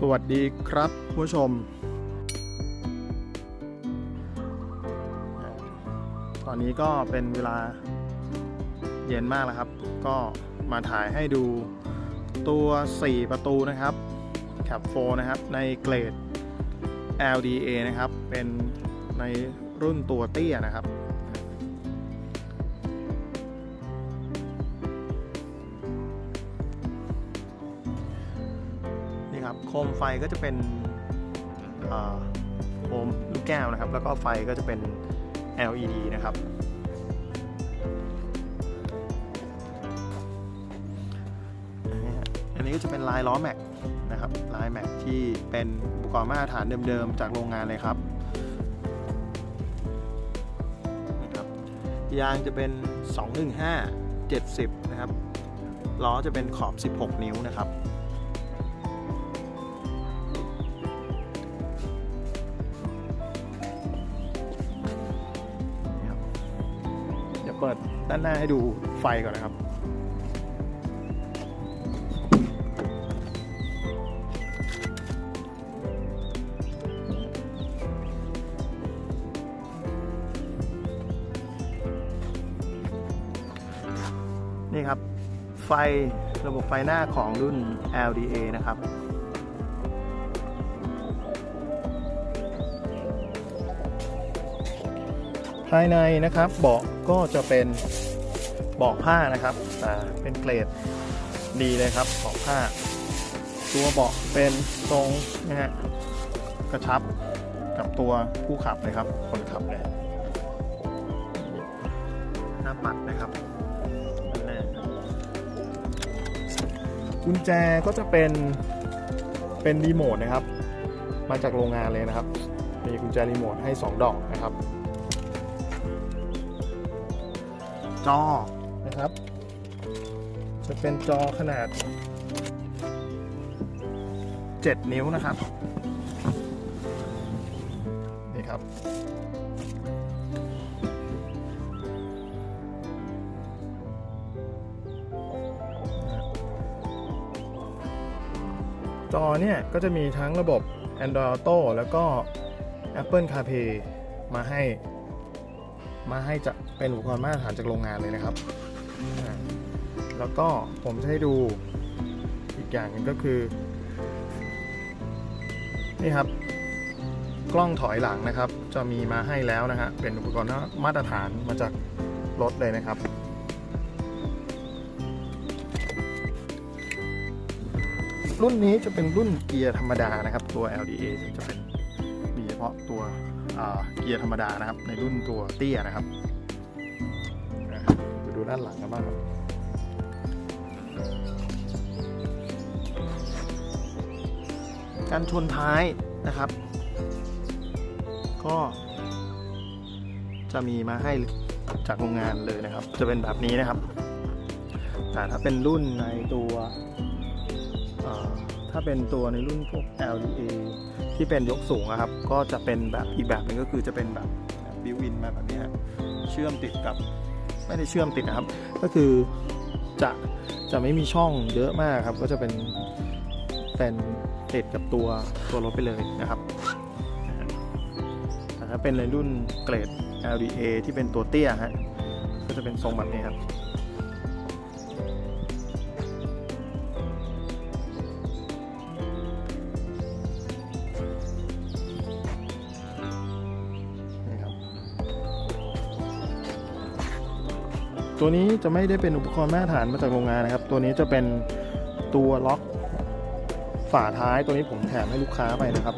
สวัสดีครับผู้ชม ตอนนี้ก็เป็นเวลาเย็นมากแล้วครับ ก็มาถ่ายให้ดูตัว 4 ประตูนะครับ c a p 4นะครับ ในเกรด LDA นะครับ เป็นในรุ่นตัวเตี้ยนะครับ โคมไฟก็จะเป็นโคมลูกแก้วนะครับ แล้วก็ไฟก็จะเป็น LED นะครับ อันนี้ก็จะเป็นลายล้อแม็กนะครับ ลายแม็กที่เป็นอุปกรณ์มาตรฐานเดิมๆ จากโรงงานเลยครับนะครับยางจะเป็น 215 70 นะครับ ล้อจะเป็นขอบ 16 นิ้วนะครับ ปิดด้านหน้าให้ดูไฟก่อนนะครับ นี่ครับ ไฟระบบไฟหน้าของรุ่น LDA นะครับภายในนะครับเบาะ ก็จะเป็นเบาะผ้านะครับเป็นเกรดดีเลยครับเบาะผ้า ตัวเบาะเป็นทรงนะฮะกระชับกับตัวผู้ขับเลยครับ คนขับเลยหน้าปัดนะครับด้านหน้ากุญแจก็จะเป็นเป็นรีโมทนะครับ มาจากโรงงานเลยนะครับ มีกุญแจรีโมทให้ 2 ดอกนะครับ จอนะครับ จะเป็นจอขนาด 7 นิ้วนะครับนี่ครับ จอเนี่ยก็จะมีทั้งระบบ Android Auto แล้วก็ Apple CarPlay มาให้ มาให้จะเป็นอุปกรณ์มาตรฐานจากโรงงานเลยนะครับ แล้วก็ผมจะให้ดูอีกอย่างหนึงก็คือ นี่ครับ กล้องถอยหลังนะครับ จะมีมาให้แล้วนะฮะเป็นอุปกรณ์มาตรฐานมาจากรถเลยนะครับรุ่นนี้จะเป็นรุ่นเกียร์ธรรมดานะครับ ตัว LDA จะเป็นมีเฉพาะตัว เกียร์ธรรมดานะครับ ในรุ่นตัวเตี้ยนะครับไปดูด้านหลังกันบ้างครับการชนท้ายนะครับ ก็จะมีมาให้จากโรงงานเลยนะครับ จะเป็นแบบนี้นะครับ แต่ถ้าเป็นรุ่นในตัว ถ้าเป็นตัวในรุ่นพวก LDA ที่เป็นยกสูงอะครับ ก็จะเป็นแบบอีกแบบหนึงก็คือจะเป็นแบบบิวอินมาแบบนี้เชื่อมติดกับ ไม่ได้เชื่อมติดนะครับ ก็คือจะจะไม่มีช่องเยอะมากครับ ก็จะเป็นเป็นติดกับตัวตัวรถไปเลยนะครับแต่ถ้าเป็นในรุ่นเกรด LDA ที่เป็นตัวเตี้ยฮะก็จะเป็นทรงแบบนี้ครับ ตัวนี้จะไม่ได้เป็นอุปกรณ์มาตรฐานมาจากโรงงานนะครับ ตัวนี้จะเป็นตัวล็อกฝาท้ายตัวนี้ผมแถมให้ลูกค้าไปนะครับ